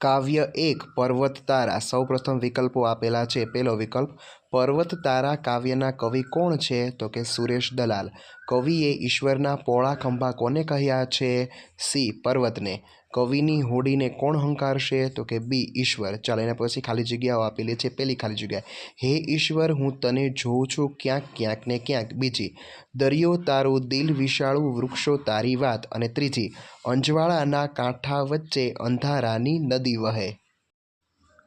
કાવ્ય એક પર્વત તારા સૌપ્રથમ વિકલ્પો આપેલા છે. પહેલો વિકલ્પ પર્વત તારા કાવ્યના કવિ કોણ છે? તો કે સુરેશ દલાલ. કવિએ ઈશ્વરના પોળા ખંભા કોને કહ્યા છે? સી, પર્વતને. કવિની હોડીને કોણ હંકારશે? તો કે બી, ઈશ્વર. ચાલો એના પછી ખાલી જગ્યાઓ આપેલી છે. પહેલી ખાલી જગ્યા. હે ઈશ્વર, હું તને જોઉં છું ક્યાંક ક્યાંક ને ક્યાંક. બીજી, દરિયો તારું દિલ વિશાળું, વૃક્ષો તારી વાત. અને ત્રીજી, અંજવાળાના કાંઠા વચ્ચે અંધારાની નદી વહે.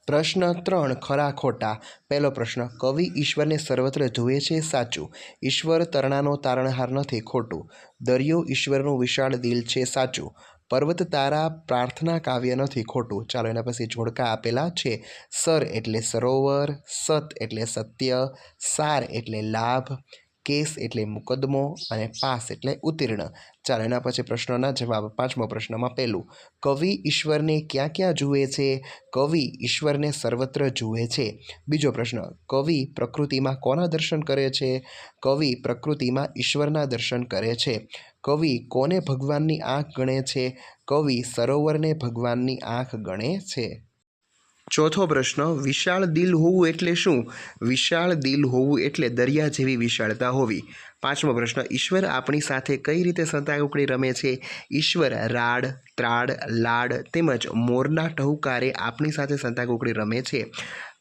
પ્રશ્ન ત્રણ ખરા ખોટા. પહેલો પ્રશ્ન, કવિ ઈશ્વરને સર્વત્ર જુએ છે સાચું? ઈશ્વર તરણાનો તારણહાર નથી ખોટું. દરિયો ઈશ્વરનું વિશાળ દિલ છે સાચું. પર્વત તારા પ્રાર્થના કાવ્ય નથી ખોટું. ચાલો એના પછી જોડકા આપેલા છે. સર એટલે સરોવર, સત એટલે સત્ય, સાર એટલે લાભ કેસ એટલે મુકદ્દમો અને પાસ એટલે ઉત્તીર્ણ ચાલો એના પછી પ્રશ્નોના જવાબ પાંચમો પ્રશ્નમાં પહેલું. કવિ ઈશ્વરને ક્યાં ક્યાં જુએ છે? કવિ ઈશ્વરને સર્વત્ર જુએ છે. બીજો પ્રશ્ન. કવિ પ્રકૃતિમાં કોના દર્શન કરે છે? કવિ પ્રકૃતિમાં ઈશ્વરના દર્શન કરે છે. કવિ કોને ભગવાનની આંખ ગણે છે? કવિ સરોવરને ભગવાનની આંખ ગણે છે. ચોથો પ્રશ્ન, વિશાળ દિલ હોવું એટલે શું? વિશાળ દિલ હોવું એટલે દરિયા જેવી વિશાળતા હોવી. પાંચમો પ્રશ્ન, ઈશ્વર આપણી સાથે કઈ રીતે સંતાકુકડી રમે છે? ઈશ્વર રાડ, ત્રાડ, લાડ તેમજ મોરના ટહુકારે આપણી સાથે સંતાકુકડી રમે છે.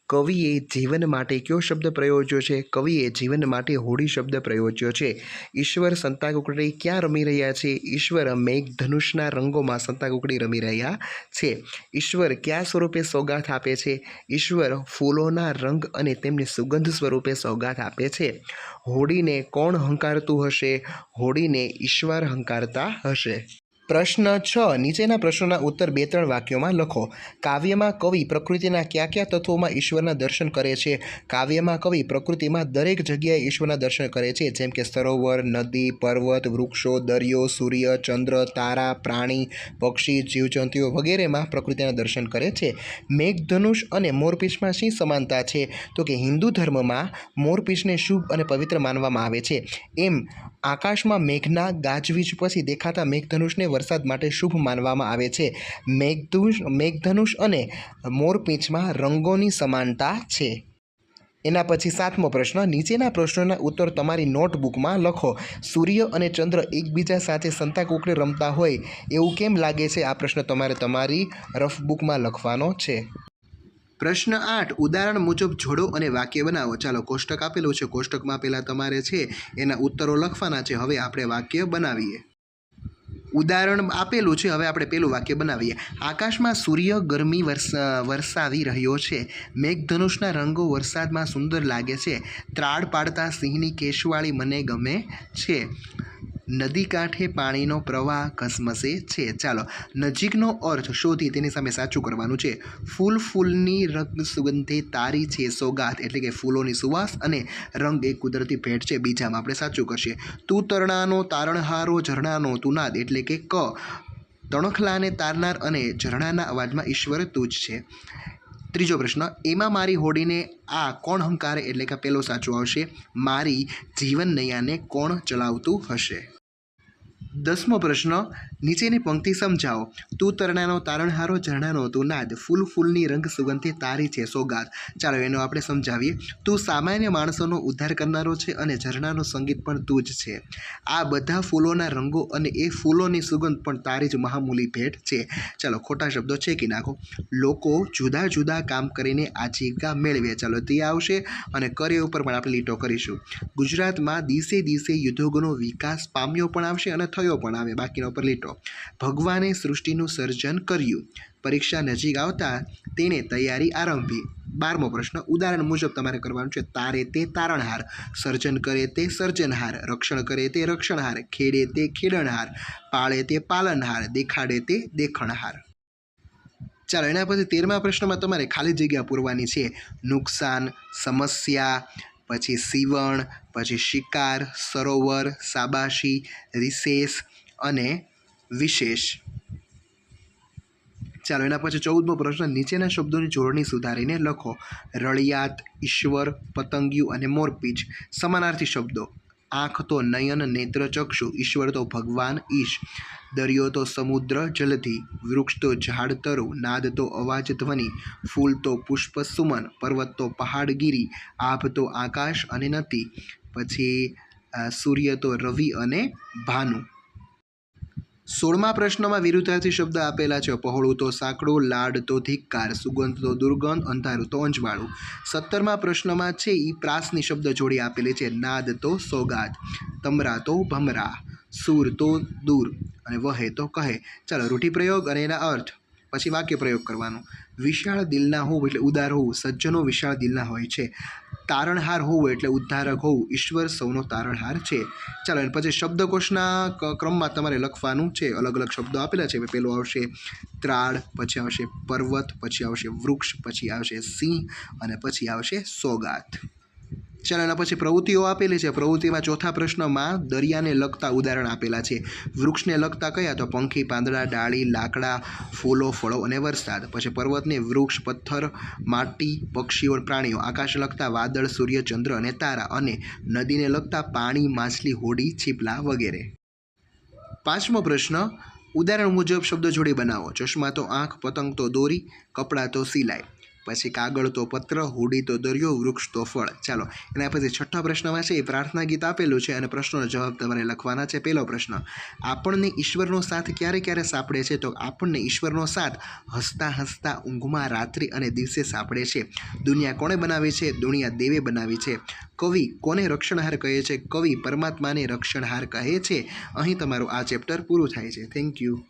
કવિએ જીવન માટે કયો શબ્દ પ્રયોજ્યો છે? કવિએ જીવન માટે હોડી શબ્દ પ્રયોજ્યો છે. ઈશ્વર સંતાકુકડી ક્યાં રમી રહ્યા છે? ઈશ્વર મેઘધનુષના રંગોમાં સંતાકુકડી રમી રહ્યા છે. ઈશ્વર કયા સ્વરૂપે સોગાથ આપે છે? ઈશ્વર ફૂલોના રંગ અને તેમની સુગંધ સ્વરૂપે સોગાથ આપે છે. હોડીને કોણ હંકારતું હશે? હોડીને ઈશ્વર હંકારતા હશે. પ્રશ્ન છ. નીચેના પ્રશ્નોના ઉત્તર બે ત્રણ વાક્યોમાં લખો. કાવ્યમાં કવિ પ્રકૃતિના કયા કયા તત્વોમાં ઈશ્વરના દર્શન કરે છે? કાવ્યમાં કવિ પ્રકૃતિમાં દરેક જગ્યાએ ઈશ્વરના દર્શન કરે છે, જેમ કે સરોવર નદી, પર્વત, વૃક્ષો, દરિયો, સૂર્ય, ચંદ્ર, તારા, પ્રાણી, પક્ષી, જીવજંતુઓ વગેરેમાં પ્રકૃતિના દર્શન કરે છે. મેઘધનુષ અને મોરપીછમાં શી સમાનતા છે? તો કે હિન્દુ ધર્મમાં મોરપીછને શુભ અને પવિત્ર માનવામાં આવે છે. એમ આકાશમાં મેઘના ગાજવીજ પછી દેખાતા મેઘધનુષને વરસાદ માટે શુભ માનવામાં આવે છે. મેઘધનુષ મેઘધનુષ અને મોરપીંછમાં રંગોની સમાનતા છે. એના પછી સાતમો પ્રશ્ન, નીચેના પ્રશ્નોના ઉત્તર તમારી નોટબુકમાં લખો. સૂર્ય અને ચંદ્ર એકબીજા સાથે સંતાકુકડે રમતા હોય એવું કેમ લાગે છે? આ પ્રશ્ન તમારે તમારી રફ બુકમાં લખવાનો છે. પ્રશ્ન આઠ, ઉદાહરણ મુજબ જોડો અને વાક્ય બનાવો. ચાલો, કોષ્ટક આપેલું છે. કોષ્ટકમાં પહેલાં તમારે છે, એના ઉત્તરો લખવાના છે. હવે આપણે વાક્ય બનાવીએ. ઉદાહરણ આપેલું છે. હવે આપણે પેલું વાક્ય બનાવીએ. આકાશમાં સૂર્ય ગરમી વરસા વરસાવી રહ્યો છે. મેઘધનુષના રંગો વરસાદમાં સુંદર લાગે છે. ત્રાડ પાડતા સિંહની કેશવાળી મને ગમે છે. નદી કાંઠે પાણીનો પ્રવાહ ઘસમસે છે. ચાલો, નજીકનો અર્થ શોધી તેની સામે સાચું કરવાનું છે. ફૂલ ફૂલની રંગ સુગંધે તારી છે સોગાત, એટલે કે ફૂલોની સુવાસ અને રંગ એ કુદરતી ભેટ છે. બીજામાં આપણે સાચું કરશે. તું તરણાનો તારણહારો, ઝરણાનો તુનાદ, એટલે કે ક, તણખલાને તારનાર અને ઝરણાના અવાજમાં ઈશ્વર તુજ છે. ત્રીજો પ્રશ્ન, એમાં મારી હોડીને આ કોણ હંકારે, એટલે કે પેલો સાચું આવશે? મારી જીવન નૈયાને કોણ ચલાવતું હશે? દસમો પ્રશ્ન, નીચેની પંક્તિ સમજાવો. તું તરણાનો તારણહારો ઝરણાનો તું નાદ, ફૂલ ફૂલની રંગ સુગંધી તારી છે સોગાદ ચાલો એનો આપણે સમજાવીએ. તું સામાન્ય માણસોનો ઉદ્ધાર કરનારો છે અને ઝરણાનું સંગીત પણ તું જ છે. આ બધા ફૂલોના રંગો અને એ ફૂલોની સુગંધ પણ તારી જ મહામૂલી ભેટ છે. ચાલો, ખોટા શબ્દો છે કે નાખો? લોકો જુદા જુદા કામ કરીને આજીવિકા મેળવે. ચાલો, તે આવશે અને કરે ઉપર પણ આપણે લીટો કરીશું. ગુજરાતમાં દિવસે દિવસે યુદ્ધોગોનો વિકાસ પામ્યો પણ આવશે અને થયો પણ આવે બાકીના ઉપર લીટો ભગવાને સૃષ્ટિનું સર્જન કર્યું. પરીક્ષા નજીક આવતા તેણે તૈયારી આરંભી. બારમો પ્રશ્ન, ઉદાહરણ મુજબ તમારે કરવાનું છે, તારે તે તારણહાર, સર્જન કરે તે સર્જનહાર, રક્ષણ કરે તે રક્ષણહાર, ખેડે તે ખેડણહાર, પાળે તે પાલનહાર, દેખાડે તે દેખણહાર. ચાલો, એના પછી તેરમા પ્રશ્નમાં તમારે ખાલી જગ્યા પૂરવાની છે. નુકસાન, સમસ્યા પછી સીવણ, પછી શિકાર, સરોવર, સાબાશી, રિસેસ અને વિશેષ. ચાલો, એના પછી ચૌદમો પ્રશ્ન. નીચેના શબ્દોની જોડણી સુધારીને લખો. રળિયાત, ઈશ્વર, પતંગિયું અને મોરપીચ સમાનાર્થી શબ્દો. આંખ તો નયન નેત્ર ચક્ષુ ઈશ્વર તો ભગવાન ઈશ. દરિયો તો સમુદ્ર જલધિ વૃક્ષ તો ઝાડ તરુ નાદ તો અવાજ ધ્વનિ, ફૂલ તો પુષ્પ સુમન, પર્વત તો પહાડગીરી, આભ તો આકાશ અને નતી પછી સૂર્ય તો રવિ અને ભાનુ. સોળમા પ્રશ્નમાં વિરુદ્ધાર્થી શબ્દ આપેલા છે. પહોળું તો સાંકડું, લાડ તો ધિક્કાર, સુગંધ તો દુર્ગંધ, અંધારું તો અંજવાળું. સત્તરમા પ્રશ્નમાં છે એ પ્રાસની શબ્દ જોડી આપેલી છે. નાદ તો સોગાદ, તમરા તો ભમરા, સૂર તો દૂર અને વહે તો કહે. ચાલો રૂઢિપ્રયોગ અને એના અર્થ. પછી વાક્ય પ્રયોગ કરવાનો. વિશાળ દિલના હોવું એટલે ઉદાર હોવું. સજ્જનો વિશાળ દિલના હોય છે. તારણહાર હોવું એટલે ઉદ્ધારક હોવું. ઈશ્વર સૌનો તારણહાર છે. ચાલો, અને પછી શબ્દકોશના ક્રમમાં તમારે લખવાનું છે. અલગ અલગ શબ્દો આપેલા છે. પેલું આવશે ત્રાળ, પછી આવશે પર્વત, પછી આવશે વૃક્ષ, પછી આવશે સિંહ, અને પછી આવશે સોગાત. ચાલો એના પછી પ્રવૃત્તિઓ આપેલી છે. પ્રવૃત્તિમાં ચોથા પ્રશ્નમાં દરિયાને લગતા ઉદાહરણ આપેલા છે. વૃક્ષને લગતા કયા? તો પંખી, પાંદડા, ડાળી, લાકડા, ફૂલો, ફળો અને વરસાદ. પછી પર્વતને વૃક્ષ, પથ્થર, માટી, પક્ષીઓ, પ્રાણીઓ. આકાશ લગતા વાદળ, સૂર્ય, ચંદ્ર અને તારા અને નદીને લગતા પાણી, માછલી, હોડી, છીપલા વગેરે. પાંચમો પ્રશ્ન, ઉદાહરણ મુજબ શબ્દ જોડી બનાવો. ચશ્મા તો આંખ, પતંગ તો દોરી, કપડાં તો સિલાઈ. પછી કાગળ તો પત્ર, હોડી તો દરિયો, વૃક્ષ તો ફળ. ચાલો, એના પછી છઠ્ઠા પ્રશ્નમાં છે, એ પ્રાર્થના ગીત આપેલું છે અને પ્રશ્નોનો જવાબ તમારે લખવાના છે. પહેલો પ્રશ્ન, આપણને ઈશ્વરનો સાથ ક્યારે ક્યારે સાંપડે છે? તો આપણને ઈશ્વરનો સાથ હસતા હસતા ઊંઘમાં રાત્રિ અને દિવસે સાંપડે છે. દુનિયા કોણે બનાવી છે? દુનિયા દેવે બનાવી છે. કવિ કોને રક્ષણહાર કહે છે? કવિ પરમાત્માને રક્ષણહાર કહે છે. અહીં તમારું આ ચેપ્ટર પૂરું થાય છે. Thank you.